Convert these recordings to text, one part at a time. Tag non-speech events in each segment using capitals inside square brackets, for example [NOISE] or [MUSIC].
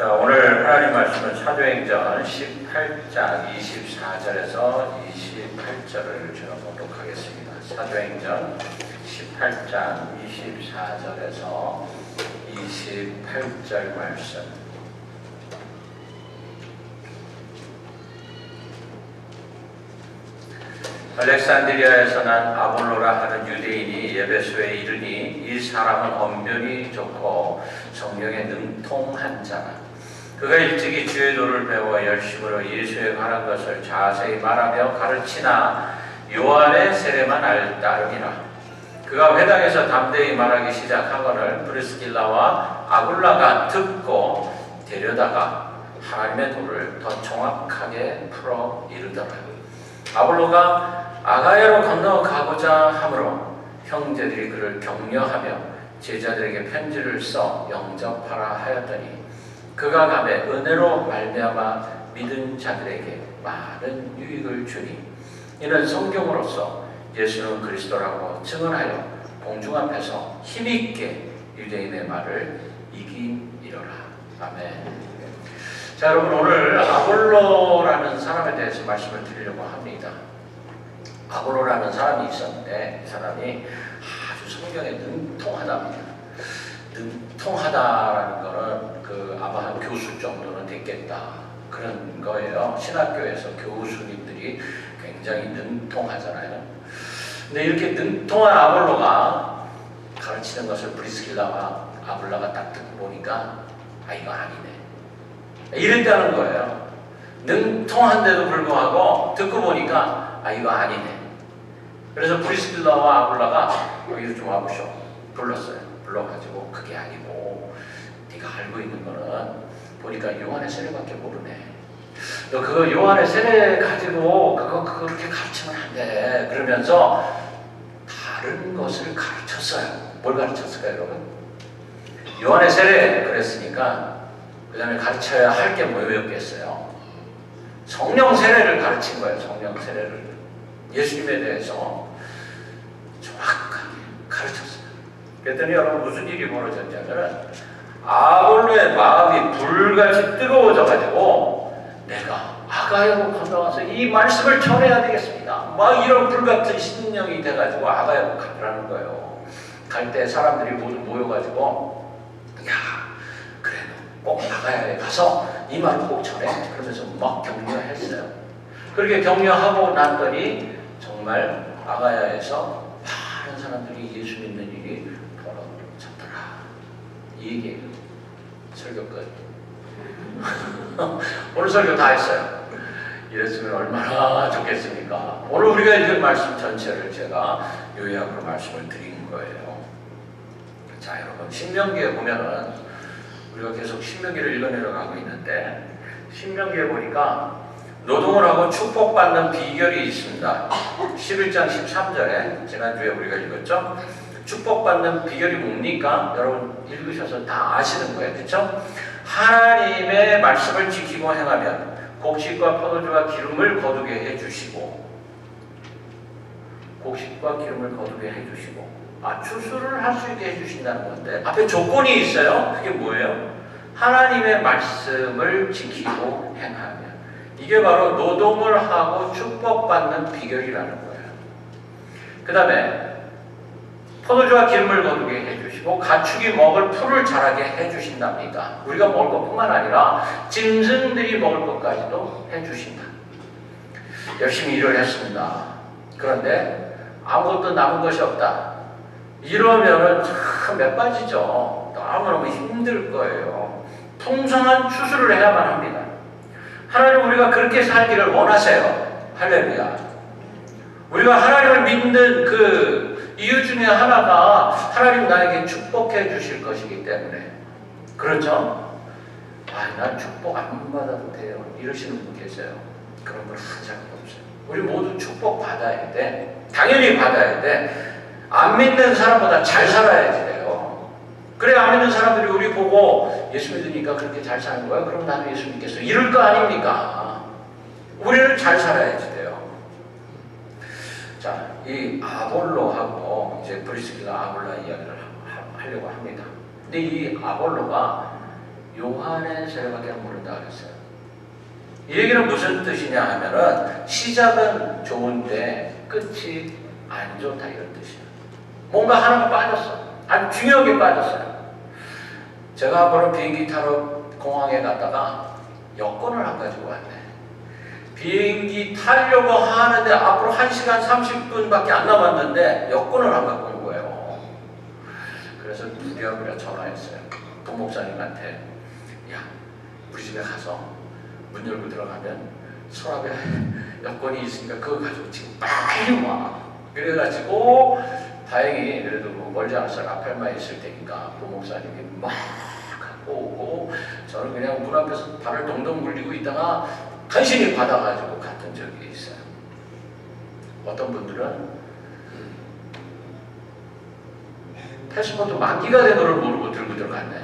자, 오늘 하나님 말씀은 사도행전 18장 24절에서 28절을 제가 보도록 하겠습니다. 사도행전 18장 24절에서 28절 말씀. 알렉산드리아에서 난 아볼로라 하는 유대인이 예배소에 이르니 이 사람은 언변이 좋고 성경에 능통한 자라. 그가 일찍이 주의 도를 배워 열심으로 예수에 관한 것을 자세히 말하며 가르치나 요한의 세례만 알 따름이라. 그가 회당에서 담대히 말하기 시작하거늘 브리스길라와 아굴라가 듣고 데려다가 하나님의 도를 더 정확하게 풀어 이르더라. 아볼로가 아가야로 건너가고자 하므로 형제들이 그를 격려하며 제자들에게 편지를 써 영접하라 하였더니 그가 가매 은혜로 말미암아 믿은 자들에게 많은 유익을 주니 이는 성경으로서 예수는 그리스도라고 증언하여 공중 앞에서 힘있게 유대인의 말을 이기이러라 아멘. 자 여러분 오늘 아볼로라는 사람에 대해서 말씀을 드리려고 합니다. 아볼로라는 사람이 있었는데 이 사람이 아주 성경에 능통하답니다. 능통하다라는 거는 그 아마 한 교수 정도는 됐겠다 그런 거예요. 신학교에서 교수님들이 굉장히 능통하잖아요. 근데 이렇게 능통한 아볼로가 가르치는 것을 브리스길라와 아볼라가 딱 듣고 보니까 아 이거 아니네. 이랬다는 거예요. 능통한데도 불구하고 듣고 보니까 아 이거 아니네. 그래서 브리스길라와 아볼라가 여기로 좀 와보쇼. 불렀어요. 불러가지고 그게 아니고 네가 알고 있는 거는 보니까 요한의 세례밖에 모르네. 너 그거 요한의 세례 가지고 그거 그렇게 가르치면 안 돼. 그러면서 다른 것을 가르쳤어요. 뭘 가르쳤을까요, 여러분? 요한의 세례 그랬으니까 그 다음에 가르쳐야 할 게 뭐였겠어요? 성령 세례를 가르친 거예요. 성령 세례를 예수님에 대해서 정확하게 가르쳤어요. 그랬더니 여러분 무슨 일이 벌어졌냐면 아볼로의 마음이 불같이 뜨거워져 가지고 내가 아가야로 건너가서 이 말씀을 전해야 되겠습니다. 막 이런 불같은 신령이 돼가지고 아가야로 가라는 거예요. 갈 때 사람들이 모두 모여가지고 야 그래 꼭 아가야에 가서 이 말을 꼭 전해 그러면서 막 격려했어요. 그렇게 격려하고 났더니 정말 아가야에서 많은 사람들이 예수 믿는 얘기예요. 설교 끝. 오늘 설교 다 했어요. 이랬으면 얼마나 좋겠습니까? 오늘 우리가 읽은 말씀 전체를 제가 요약으로 말씀을 드린 거예요. 자, 여러분, 신명기에 보면은 우리가 계속 신명기를 읽어내려 가고 있는데, 신명기에 보니까 노동을 하고 축복받는 비결이 있습니다. 11장 13절에 지난주에 우리가 읽었죠? 축복받는 비결이 뭡니까? 여러분 읽으셔서 다 아시는 거예요. 그렇죠? 하나님의 말씀을 지키고 행하면 곡식과 포도주와 기름을 거두게 해 주시고 곡식과 기름을 거두게 해 주시고 아 추수를 할 수 있게 해 주신다는 건데 앞에 조건이 있어요. 그게 뭐예요? 하나님의 말씀을 지키고 행하면 이게 바로 노동을 하고 축복받는 비결이라는 거예요. 그 다음에 포도주와 기름을 거두게 해주시고 가축이 먹을 풀을 자라게 해주신답니다. 우리가 먹을 것뿐만 아니라 짐승들이 먹을 것까지도 해주신다. 열심히 일을 했습니다. 그런데 아무것도 남은 것이 없다. 이러면은 참몇 가지죠. 너무너무 힘들 거예요. 풍성한 추수를 해야만 합니다. 하나님 우리가 그렇게 살기를 원하세요. 할렐루야. 우리가 하나님을 믿는 그 이유 중에 하나가 하나님 나에게 축복해 주실 것이기 때문에 그렇죠? 아, 난 축복 안 받아도 돼요. 이러시는 분 계세요. 그런 분 하나도 없어요. 우리 모두 축복 받아야 돼. 당연히 받아야 돼. 안 믿는 사람보다 잘 살아야지 돼요. 그래 안 믿는 사람들이 우리 보고 예수 믿으니까 그렇게 잘 사는 거야? 그럼 나도 예수 믿겠어. 이럴 거 아닙니까? 우리는 잘 살아야지 돼요. 자, 이 아볼로하고 이제 브리스길라 아볼라 이야기를 하, 하려고 합니다. 근데 이 아볼로가 요한의 세례밖에 모른다 그랬어요. 이 얘기는 무슨 뜻이냐 하면은 시작은 좋은데 끝이 안 좋다 이런 뜻이에요. 뭔가 하나가 빠졌어. 아주 중요한 게 빠졌어요. 제가 한 번은 비행기 타러 공항에 갔다가 여권을 안 가지고 왔네. 비행기 타려고 하는데 앞으로 1시간 30분밖에 안 남았는데 여권을 안 갖고 온 거예요. 그래서 부랴부랴 전화했어요. 부목사님한테 야 우리 집에 가서 문 열고 들어가면 서랍에 여권이 있으니까 그거 가지고 지금 빨리 와. 그래가지고 다행히 그래도 뭐 멀지 않아서 라펠마에 있을 테니까 부목사님이 막 갖고 오고 저는 그냥 문 앞에서 발을 동동 굴리고 있다가 간신히 받아가지고 갔던 적이 있어요. 어떤 분들은 패스포트 만기가 된 거를 모르고 들고 들어갔네.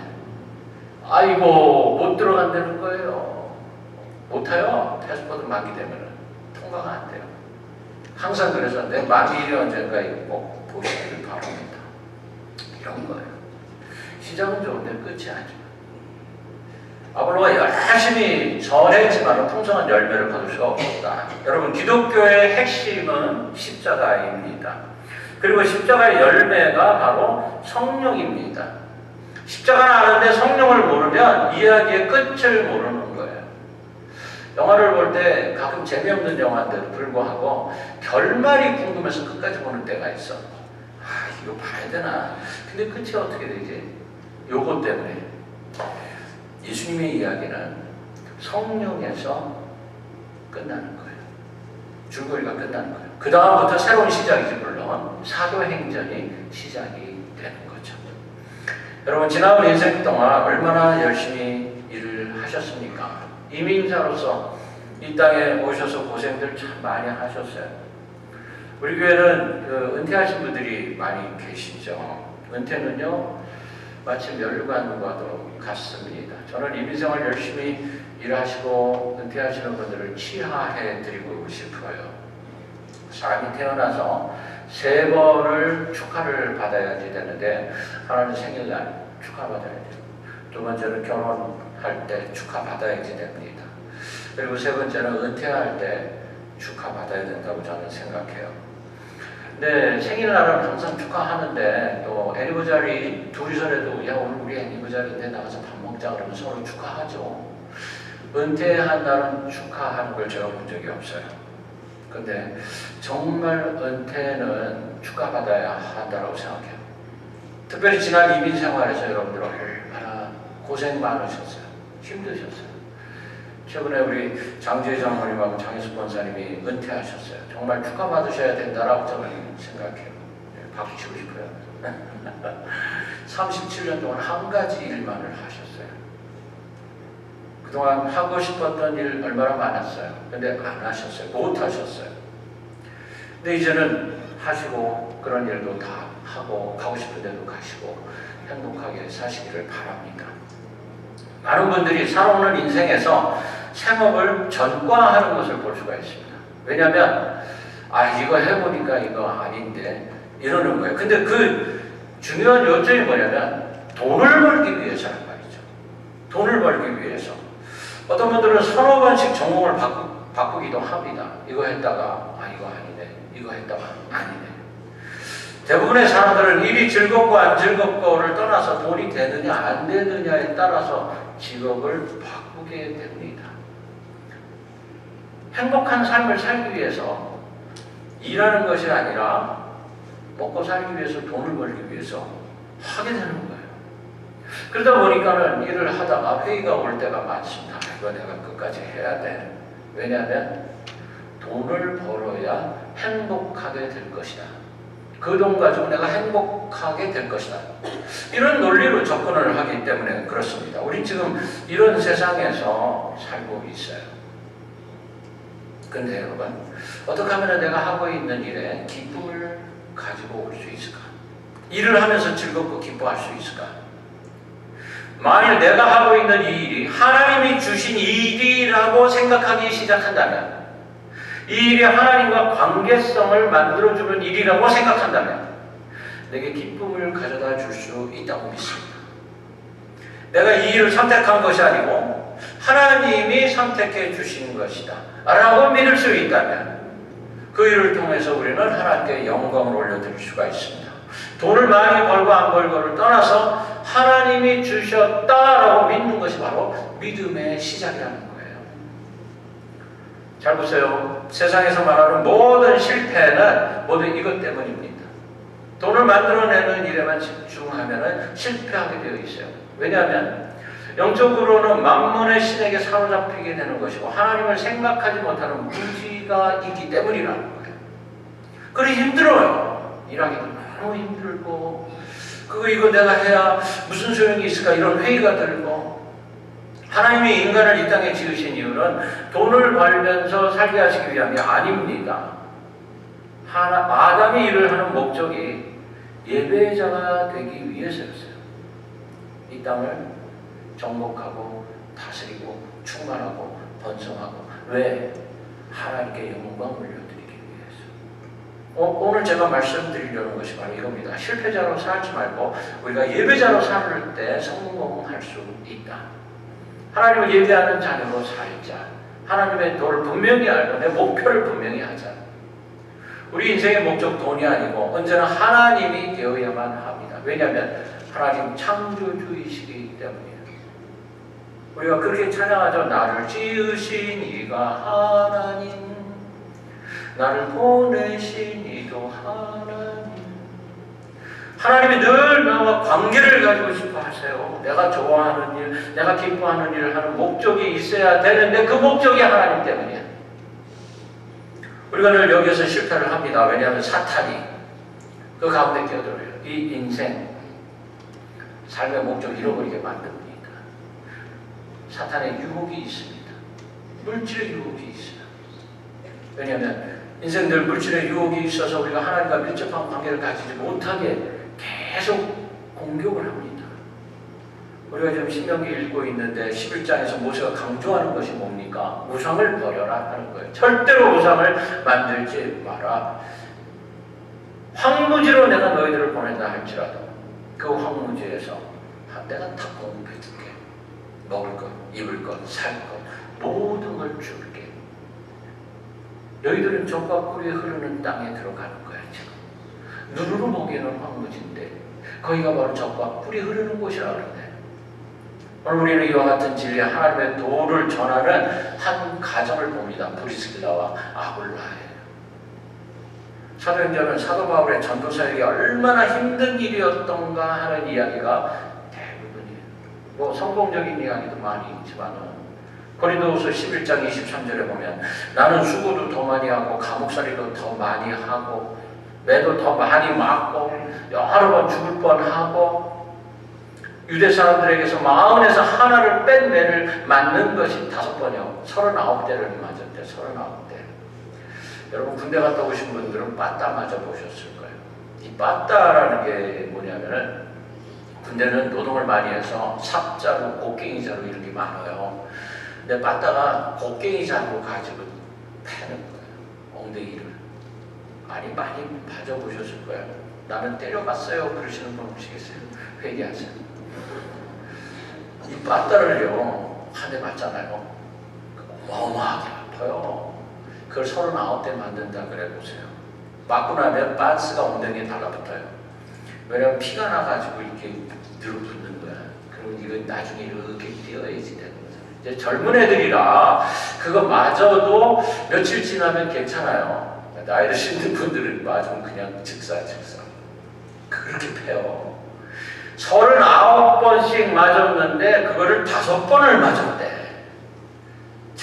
아이고 못 들어간다는 거예요. 못 타요. 패스포트 만기 되면은 통과가 안 돼요. 항상 그래서 내 만기일이 언젠가 꼭 보시기를 바랍니다. 이런 거예요. 시작은 좋은데 끝이 안 좋아요. 아볼로가 열심히 전했지만 풍성한 열매를 거둘 수가 없었다. 여러분 기독교의 핵심은 십자가입니다. 그리고 십자가의 열매가 바로 성령입니다. 십자가는 아는데 성령을 모르면 이야기의 끝을 모르는 거예요. 영화를 볼 때 가끔 재미없는 영화인데도 불구하고 결말이 궁금해서 끝까지 보는 때가 있어. 아 이거 봐야 되나? 근데 끝이 어떻게 되지? 요것 때문에 예수님의 이야기는 성령에서 끝나는 거예요. 줄거리가 끝나는 거예요. 그 다음부터 새로운 시작이지 물론 사도행전이 시작이 되는 거죠. 여러분 지난 인생 동안 얼마나 열심히 일을 하셨습니까? 이민자로서 이 땅에 오셔서 고생들 참 많이 하셨어요. 우리 교회는 그 은퇴하신 분들이 많이 계시죠. 은퇴는요 마침 연류관과도 같습니다. 저는 이민생활 열심히 일하시고 은퇴하시는 분들을 치하해 드리고 싶어요. 사람이 태어나서 세 번을 축하를 받아야지 되는데 하나는 생일날 축하받아야 돼요. 두 번째는 결혼할 때 축하받아야지 됩니다. 그리고 세 번째는 은퇴할 때 축하받아야 된다고 저는 생각해요. 근데 생일날은 항상 축하하는데 또 애니버자리 둘이서라도 야 오늘 우리 애니버자리인데 나가서 밥 먹자 그러면 서로 축하하죠. 은퇴한 날은 축하하는 걸 제가 본 적이 없어요. 근데 정말 은퇴는 축하받아야 한다고 생각해요. 특별히 지난 이민 생활에서 여러분들 얼마나 고생 많으셨어요. 힘드셨어요. 최근에 우리 장주희 장모님하고 장희숙 권사님이 은퇴하셨어요. 정말 축하받으셔야 된다라고 저는 생각해요. 네, 박수 치고 싶어요. [LAUGHS] 37년 동안 한 가지 일만을 하셨어요. 그동안 하고 싶었던 일 얼마나 많았어요. 근데 안 하셨어요. 못 하셨어요. 근데 이제는 하시고 그런 일도 다 하고 가고 싶은 데도 가시고 행복하게 사시기를 바랍니다. 많은 분들이 살아오는 인생에서 생업을 전과하는 것을 볼 수가 있습니다. 왜냐하면 아 이거 해보니까 이거 아닌데 이러는 거예요. 근데 그 중요한 요점이 뭐냐면 돈을 벌기 위해서란 말이죠. 돈을 벌기 위해서 어떤 분들은 서너 번씩 전공을 바꾸, 바꾸기도 합니다. 이거 했다가 아 이거 아니네. 이거 했다가 아니네. 대부분의 사람들은 일이 즐겁고 안 즐겁고를 떠나서 돈이 되느냐 안 되느냐에 따라서 직업을 바꾸게 됩니다. 행복한 삶을 살기 위해서 일하는 것이 아니라 먹고 살기 위해서 돈을 벌기 위해서 하게 되는 거예요. 그러다 보니까는 일을 하다가 회의가 올 때가 많습니다. 이거 내가 끝까지 해야 돼. 왜냐하면 돈을 벌어야 행복하게 될 것이다. 그 돈 가지고 내가 행복하게 될 것이다. 이런 논리로 접근을 하기 때문에 그렇습니다. 우리 지금 이런 세상에서 살고 있어요. 근데 여러분, 어떻게 하면 내가 하고 있는 일에 기쁨을 가지고 올 수 있을까? 일을 하면서 즐겁고 기뻐할 수 있을까? 만일 내가 하고 있는 이 일이 하나님이 주신 일이라고 생각하기 시작한다면 이 일이 하나님과 관계성을 만들어주는 일이라고 생각한다면 내게 기쁨을 가져다 줄 수 있다고 믿습니다. 내가 이 일을 선택한 것이 아니고 하나님이 선택해 주신 것이다. 라고 믿을 수 있다면 그 일을 통해서 우리는 하나님께 영광을 올려드릴 수가 있습니다. 돈을 많이 벌고 안 벌고를 떠나서 하나님이 주셨다라고 믿는 것이 바로 믿음의 시작이라는. 잘 보세요. 세상에서 말하는 모든 실패는 모두 이것 때문입니다. 돈을 만들어내는 일에만 집중하면 실패하게 되어 있어요. 왜냐하면 영적으로는 만문의 신에게 사로잡히게 되는 것이고 하나님을 생각하지 못하는 무지가 있기 때문이라는 거예요. 그리 힘들어요. 일하기도 너무 힘들고 그거 이거 내가 해야 무슨 소용이 있을까 이런 회의가 들고 하나님이 인간을 이 땅에 지으신 이유는 돈을 벌면서 살게 하시기 위함이 아닙니다. 하나, 아담이 일을 하는 목적이 예배자가 되기 위해서였어요. 이 땅을 정복하고 다스리고 충만하고 번성하고 왜? 하나님께 영광 올려드리기 위해서. 어, 오늘 제가 말씀드리려는 것이 바로 이겁니다. 실패자로 살지 말고 우리가 예배자로 살때 성공할 수 있다. 하나님을 예배하는 자녀로 살자. 하나님의 도를 분명히 알고 내 목표를 분명히 하자. 우리 인생의 목적 돈이 아니고 언제나 하나님이 되어야만 합니다. 왜냐하면 하나님 창조주이시기 때문이에요. 우리가 그렇게 찬양하죠. 나를 지으신 이가 하나님, 나를 보내신 이도 하나님. 하나님이 늘 나와 관계를 가지고 싶어 하세요. 내가 좋아하는 일, 내가 기뻐하는 일을 하는 목적이 있어야 되는데 그 목적이 하나님 때문이야. 우리가 늘 여기에서 실패를 합니다. 왜냐하면 사탄이 그 가운데 끼어들어요. 이 인생, 삶의 목적 잃어버리게 만듭니다. 사탄의 유혹이 있습니다. 물질의 유혹이 있어요. 왜냐하면 인생들 물질의 유혹이 있어서 우리가 하나님과 밀접한 관계를 가지지 못하게 계속 공격을 합니다. 우리가 지금 신명기 읽고 있는데 11장에서 모세가 강조하는 것이 뭡니까? 우상을 버려라 하는 거예요. 절대로 우상을 만들지 마라. 황무지로 내가 너희들을 보낸다 할지라도 그 황무지에서 내가 다 공급해줄게. 먹을 것, 입을 것, 살 것, 모든 걸 줄게. 너희들은 적과 꿀이 흐르는 땅에 들어가는 거야, 지금. 눈으로 보기에는 황무지인데, 거기가 바로 적과 꿀이 흐르는 곳이라 그러네. 오늘 우리는 이와 같은 진리, 하나님의 도를 전하는 한 가정을 봅니다. 브리스길라와 아굴라예요. 사도행전은 사도 바울의 전도사에게 얼마나 힘든 일이었던가 하는 이야기가 대부분이에요. 뭐 성공적인 이야기도 많이 있지만은 고린도후서 11장 23절에 보면 나는 수고도 더 많이 하고 감옥살이도 더 많이 하고 매도 더 많이 맞고 여러 번 죽을 뻔하고 유대 사람들에게서 마흔에서 하나를 뺀 매를 맞는 것이 다섯 번이요. 서른아홉 대를 맞았대. 서른아홉 대. 여러분 군대 갔다 오신 분들은 빠따 맞아 보셨을 거예요. 이 빠따라는 게 뭐냐면은 군대는 노동을 많이 해서 삽자루, 곡괭이자루 이런 게 많아요. 근데 빠따가 곡괭이자루 가지고 패는 거예요. 엉덩이를. 많이 많이 맞아보셨을 거예요. 나는 때려봤어요. 그러시는 분 보시겠어요? 회개하세요. 이 빠따를요, 한 대 맞잖아요. 어마어마하게 아파요. 그걸 서른아홉 대 만든다 그래 보세요. 맞고 나면 빤스가 엉덩이에 달라붙어요. 왜냐면 피가 나가지고 이렇게 늘어붙는 거야. 그럼 이거 나중에 이렇게 뛰어야지 되는 거죠. 이제 젊은 애들이라 그거 맞아도 며칠 지나면 괜찮아요. 나이 드신 분들은 맞으면 그냥 즉사 즉사. 그렇게 패요. 서른아홉 번씩 맞았는데 그거를 다섯 번을 맞았대.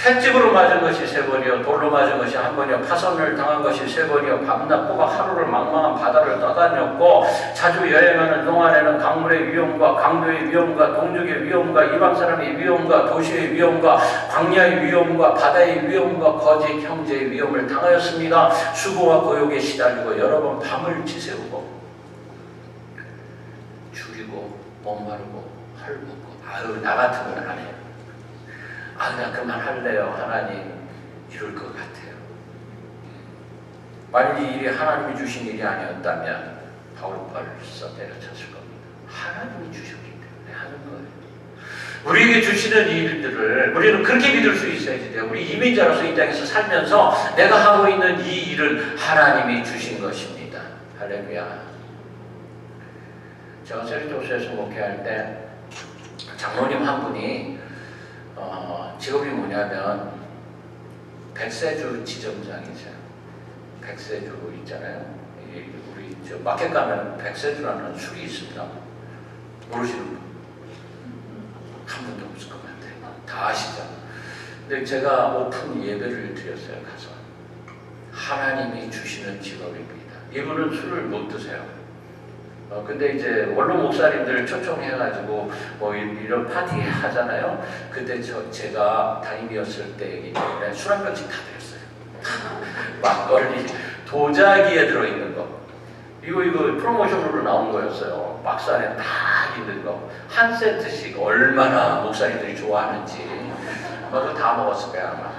채찍으로 맞은 것이 세 번이요, 돌로 맞은 것이 한 번이요, 파손을 당한 것이 세 번이요, 밤낮 꼬박 하루를 망망한 바다를 떠다녔고 자주 여행하는 동안에는 강물의 위험과 강도의 위험과 동족의 위험과 이방 사람의 위험과 도시의 위험과 광야의 위험과 바다의 위험과 거짓 형제의 위험을 당하였습니다. 수고와 고욕에 시달리고 여러 번 밤을 지새우고 줄이고 목마르고 헐벗고 아유 나 같은 건 안 해요. 아 그냥 그만 할래요. 하나님 이럴 것 같아요. 만약 이 일이 하나님이 주신 일이 아니었다면 바울 벌써 때려쳤을 겁니다. 하나님이 주셨기 때문에 하는 거예요. 우리에게 주시는 일들을 우리는 그렇게 믿을 수 있어야지 돼요. 우리 이민자로서 이 땅에서 살면서 내가 하고 있는 이 일은 하나님이 주신 것입니다. 할렐루야. 제가 세리도서에서 목회할 때 장로님 한 분이 어, 직업이 뭐냐면 백세주 지점장이세요. 백세주 있잖아요. 이 우리 저 마켓 가면 백세주라는 술이 있습니다. 모르시는 분? 한 분도 없을 것 같아요. 다 아시죠? 근데 제가 오픈 예배를 드렸어요. 가서 하나님이 주시는 직업입니다. 이분은 술을 못 드세요. 어, 근데 이제 원로 목사님들 초청해가지고 뭐 이- 이런 파티 하잖아요. 그때 저 제가 담임이었을 술한 병씩 다 드렸어요. [LAUGHS] 막걸리 도자기에 들어있는 거. 이거 이거 프로모션으로 나온 거였어요. 박스 안에 딱 있는 거. 한 세트씩 얼마나 목사님들이 좋아하는지. 그거 다 먹었을 거야 아마.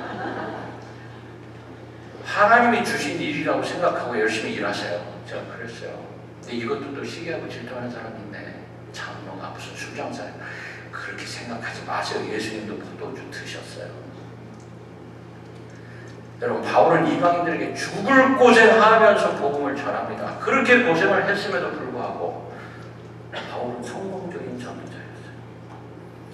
하나님이 주신 일이라고 생각하고 열심히 일하세요. 제가 그랬어요. 근데 이것도 또 시기하고 질투하는 있네. 장로가 무슨 술장사야. 그렇게 생각하지 마세요. 예수님도 포도주 드셨어요. 여러분 바울은 이방인들에게 죽을 고생하면서 복음을 전합니다. 그렇게 고생을 했음에도 불구하고 바울은 성공적인 전도자였어요.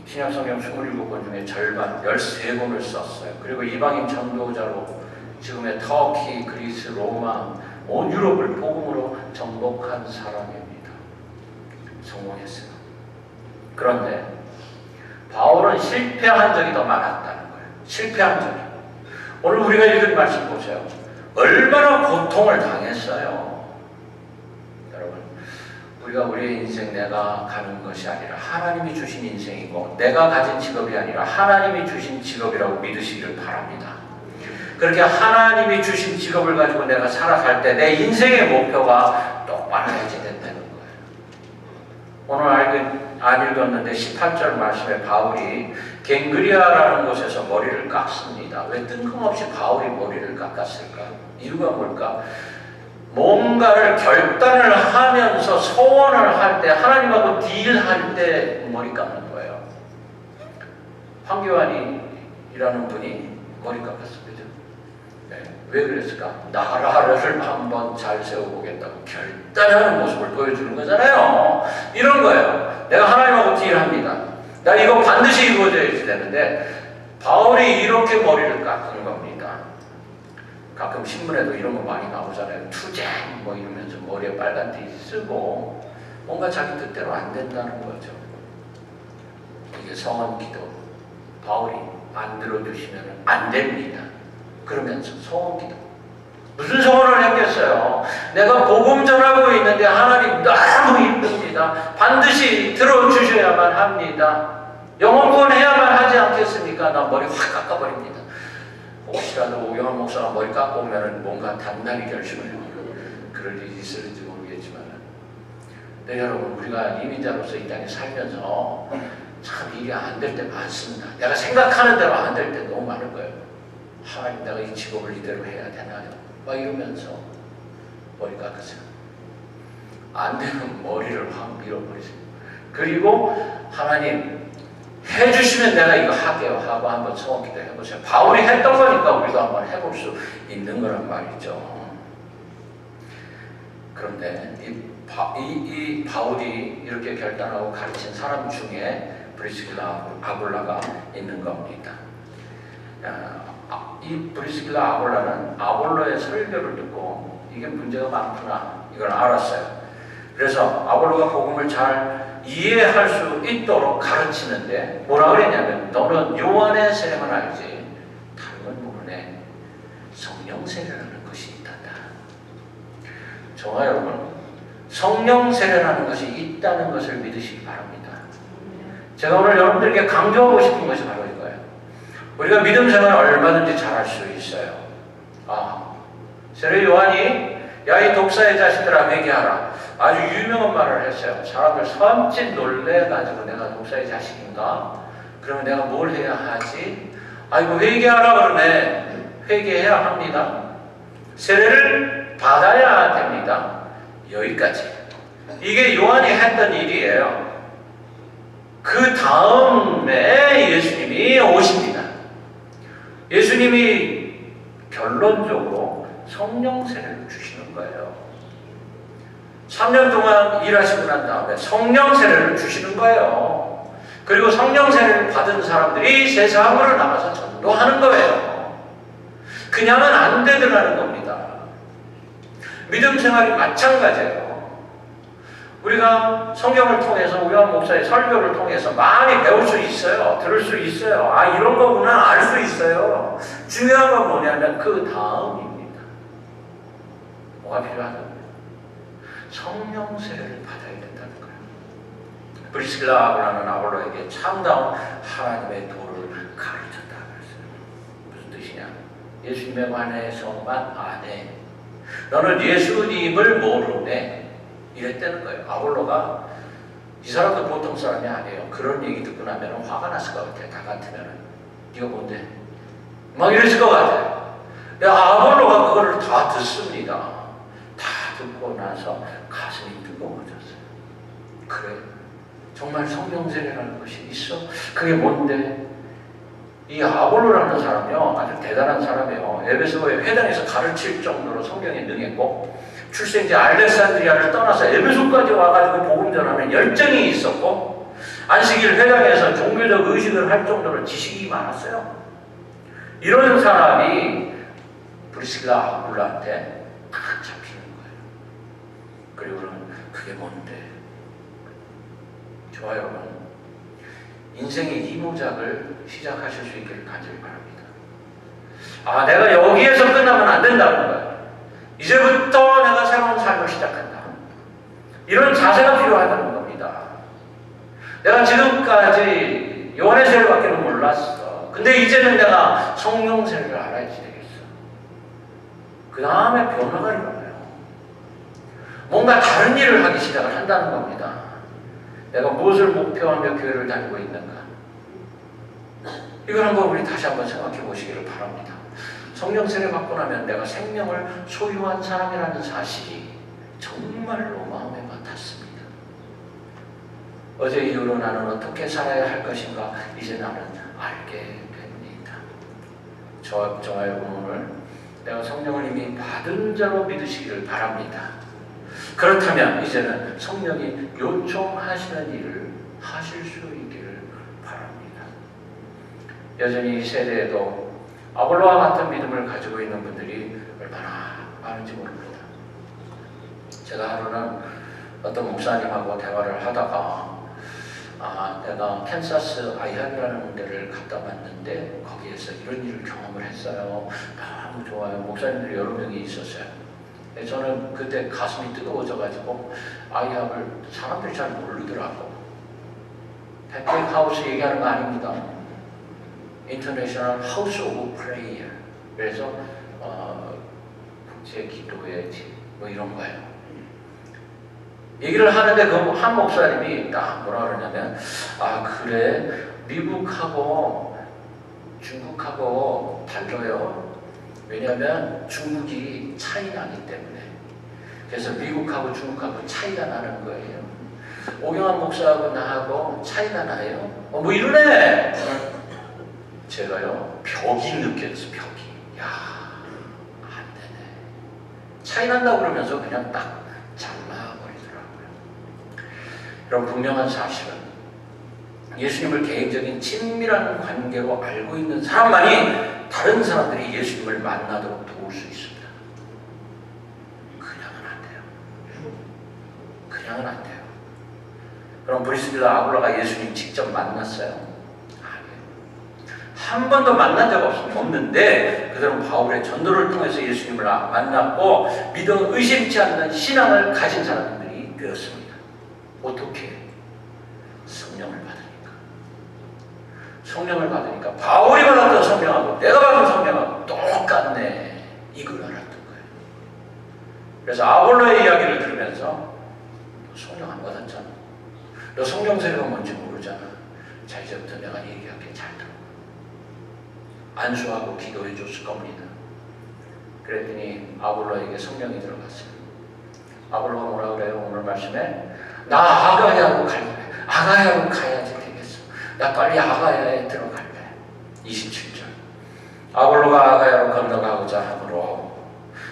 신약성경 27권 중에 절반 13권을 썼어요. 그리고 이방인 전도자로 지금의 터키, 그리스, 로마, 온 유럽을 복음으로 정복한 사람입니다. 성공했어요. 그런데 바울은 실패한 적이 더 많았다는 거예요. 실패한 적이. 오늘 우리가 읽은 말씀 보세요. 얼마나 고통을 당했어요. 여러분, 우리가 우리의 인생 내가 가는 것이 아니라 하나님이 주신 인생이고 내가 가진 직업이 아니라 하나님이 주신 직업이라고 믿으시기를 바랍니다. 그렇게 하나님이 주신 직업을 가지고 내가 살아갈 때 내 인생의 목표가 똑바로해지 된다는 거예요. 오늘 알긴 안 읽었는데 18절 말씀에 바울이 갱그리아라는 곳에서 머리를 깎습니다. 왜 뜬금없이 바울이 머리를 깎았을까? 이유가 뭘까? 뭔가를 결단을 하면서 소원을 할 때 하나님하고 딜할 때 머리 깎는 거예요. 황교안이라는 분이 머리 깎았습니다. 네. 왜 그랬을까? 나라를 한번 잘 세워보겠다고 결단하는 모습을 보여주는 거잖아요. 이런 거예요. 내가 하나님하고 딜합니다. 나 이거 반드시 이루어져야지 되는데 바울이 이렇게 머리를 깎은 겁니다. 가끔 신문에도 이런 거 많이 나오잖아요. 투쟁 뭐 이러면서 머리에 빨간 티 쓰고 뭔가 자기 뜻대로 안 된다는 거죠. 이게 성원 기도. 바울이 안 들어주시면 안 됩니다. 그러면서 소원 기도. 무슨 소원을 했겠어요? 내가 복음 전하고 있는데 하나님 너무 이쁩니다. 반드시 들어주셔야만 합니다. 영혼 구원해야만 하지 않겠습니까? 나 머리 확 깎아버립니다. 혹시라도 오영환 목사가 머리 깎고 오면 뭔가 단단히 결심을 해요. 그럴 일이 있을지 모르겠지만. 네, 여러분, 우리가 이민자로서 이 땅에 살면서 참 일이 안 될 때 많습니다. 내가 생각하는 대로 안 될 때 너무 많을 거예요. 하나님 내가 이 직업을 이대로 해야 되나요? 막 이러면서 머리 깎으세요. 안 되면 머리를 확 밀어버리세요. 그리고 하나님 해주시면 내가 이거 할게요 하고 한번 소원 기도 해보세요. 바울이 했던 거니까 우리도 한번 해볼 수 있는 거란 말이죠. 그런데 이, 바, 이, 이 바울이 이렇게 결단하고 가르친 사람 중에 브리스길라 아볼라가 있는 겁니다. 아, 이 브리스길라 아볼라는 아볼로의 설교를 듣고 이게 문제가 많구나 이걸 알았어요. 그래서 아볼로가 복음을 잘 이해할 수 있도록 가르치는데 뭐라 그랬냐면 너는 요한의 세례만 알지 다른 건 모르네 성령 세례라는 것이 있단다. 정화 여러분 성령 세례라는 것이 있다는 것을 믿으시기 바랍니다. 제가 오늘 여러분들에게 강조하고 싶은 것이 바로. 우리가 믿음 생활 얼마든지 잘할 수 있어요. 아, 세례 요한이 야 이 독사의 자식들아 회개하라. 아주 유명한 말을 했어요. 사람들 선짓 놀래가지고 내가 독사의 자식인가? 그러면 내가 뭘 해야 하지? 아이고 회개하라 그러네. 회개해야 합니다. 세례를 받아야 됩니다. 여기까지. 이게 요한이 했던 일이에요. 그 다음에 예수님이 오십니다. 예수님이 결론적으로 성령 세례를 주시는 거예요. 3년 동안 일하시고 난 다음에 성령 세례를 주시는 거예요. 그리고 성령 세례를 받은 사람들이 세상으로 나가서 전도하는 거예요. 그냥은 안 되더라는 겁니다. 믿음 생활이 마찬가지예요. 우리가 성경을 통해서 우리한 목사의 설교를 통해서 많이 배울 수 있어요. 들을 수 있어요. 아 이런 거구나 알 수 있어요. 중요한 건 뭐냐면 그 다음입니다. 뭐가 필요하다고요? 성령 세례를 받아야 된다는 거예요. 브리스길라 아브라는 아볼로에게 참다운 하나님의 도를 가르쳤다 그랬어요. 무슨 뜻이냐? 예수님에 관해서만 아네. 너는 예수님을 모르네. 이랬다는 거예요. 아볼로가 이 사람도 보통 사람이 아니에요. 그런 얘기 듣고 나면 화가 났을 것 같아요. 다 같으면 네가 뭔데? 막 이랬을 것 같아요. 아볼로가 그거를 다 듣습니다. 다 듣고 나서 가슴이 뜨거워졌어요. 그래. 정말 성령세례라는 것이 있어? 그게 뭔데? 이 아볼로라는 사람이요. 아주 대단한 사람이에요. 에베소의 회당에서 가르칠 정도로 성경에 능했고 출생지 알렉산드리아를 떠나서 에베소까지 와가지고 복음 전하는 열정이 있었고 안식일 회당에서 종교적 의식을 할 정도로 지식이 많았어요. 이런 사람이 브리스라 아굴라한테 딱 잡히는 거예요. 그리고는 그게 뭔데? 좋아요. 인생의 이모작을 시작하실 수 있기를 간절히 바랍니다. 아, 내가 여기에서 끝나면 안 된다는 거예요. 이제부터 내가 새로운 삶을 시작한다. 이런 자세가 필요하다는 겁니다. 내가 지금까지 요한의 세례밖에는 몰랐어. 근데 이제는 내가 성령 세례를 알아야지 되겠어. 그 다음에 변화가 일어나요. 뭔가 다른 일을 하기 시작을 한다는 겁니다. 내가 무엇을 목표하며 교회를 다니고 있는가? 이걸 한번 우리 다시 한번 생각해 보시기를 바랍니다. 성령 세례 받고 나면 내가 생명을 소유한 사람이라는 사실이 정말로 마음에 와닿습니다. 어제 이후로 나는 어떻게 살아야 할 것인가 이제 나는 알게 됩니다. 저, 여러분 오늘 내가 성령을 이미 받은 자로 믿으시기를 바랍니다. 그렇다면 이제는 성령이 요청하시는 일을 하실 수 있기를 바랍니다. 여전히 이 세대에도 아볼로와 같은 믿음을 가지고 있는 분들이 얼마나 많은지 모릅니다. 제가 하루는 어떤 목사님하고 대화를 하다가 아, 내가 캔사스 아이한이라는 데를 갔다 왔는데 거기에서 이런 일을 경험을 했어요. 너무 좋아요. 목사님들이 여러 명이 있었어요. 네, 저는 그때 가슴이 뜨거워져가지고 아이학을 사람들이 잘 모르더라고. 백 하우스 얘기하는 거 아닙니다. 인터내셔널 하우스 오브 프레이어. 그래서 어, 국제 기도의 집뭐 이런 거예요. 얘기를 하는데 그 한 목사님이 딱 뭐라 그러냐면 아 그래 미국하고 중국하고 달라요. 왜냐하면 중국이 차이 나기 때문에 그래서 미국하고 중국하고 차이가 나는 거예요. 오경환 목사하고 나하고 차이가 나요. 어, 뭐 이러네. 제가요 벽이 느껴졌어 벽이. 야, 안 되네. 차이 난다고 그러면서 그냥 딱 잘라버리더라고요. 여러분 분명한 사실은 예수님을 개인적인 친밀한 관계로 알고 있는 사람만이 다른 사람들이 예수님을 만나도록 도울 수 있습니다. 그냥은 안 돼요. 그냥은 안 돼요. 그럼 브리스빌라 아굴라가 예수님 직접 만났어요? 한 번도 만난 적 없, 없는데 그들은 바울의 전도를 통해서 예수님을 만났고 믿음 의심치 않는 신앙을 가진 사람들이 되었습니다. 어떻게? 성령을 받으니까. 성령을 받으니까 바울이 받았던 성령하고 내가 받은 성령하고 똑같네. 이걸 알았던 거예요. 그래서 아볼로의 이야기를 들으면서 너 성령 안 받았잖아. 너 성령 세례가 뭔지 모르잖아. 자 이제부터 내가 얘기할게 잘 들어. 안수하고 기도해 줬을 겁니다. 그랬더니 아볼로에게 성령이 들어갔어요. 아볼로가 뭐라 그래요? 오늘 말씀에 나 아가야로 갈 아가야로 가야지 되겠어. 나 빨리 아가야에 들어갈래. 27절. 아볼로가 아가야로 건너가고자 하므로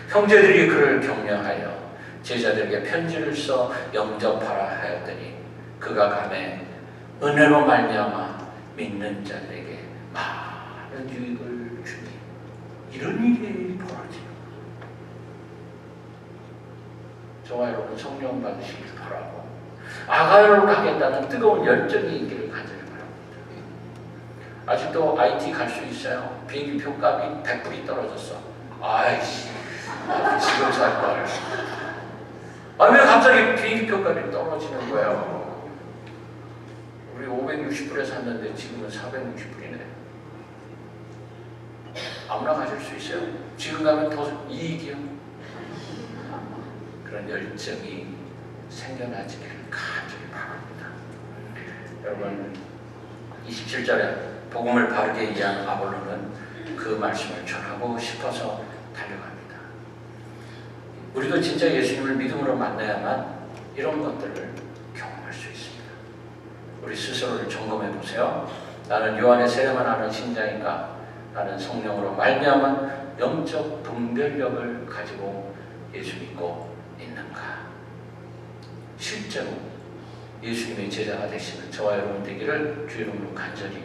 형제들이 그를 격려하여 제자들에게 편지를 써 영접하라 하였더니 그가 감에 은혜로 말미암아 믿는 자들에게 많은 유익을 주니 이런 일이 벌어지는 저와 여러분 성령 받으시길 바라고 아가야로 가겠다는 뜨거운 열정이 있기를 간절히 바랍니다. 아직도 IT 갈 수 있어요. 비행기 표값이 100불이 떨어졌어. 아이씨, 아, 지금 살 걸. 아, 왜 갑자기 비행기 표값이 떨어지는 거예요? 우리 560불에 샀는데 지금은 460불이네. 아무나 가질 수 있어요. 지금 가면 더 이익이요. 그런 열정이 생겨나지기를 간절히 바랍니다. 여러분 27절에 복음을 바르게 이해한 아볼로는 그 말씀을 전하고 싶어서 달려갑니다. 우리도 진짜 예수님을 믿음으로 만나야만 이런 것들을 경험할 수 있습니다. 우리 스스로를 점검해 보세요. 나는 요한의 세례만 하는 신자인가? 나는 성령으로 말미암은 영적 분별력을 가지고 예수 믿고 있는가? 실제로 예수님의 제자가 되시는 저와 여러분 되기를 주 이름으로 간절히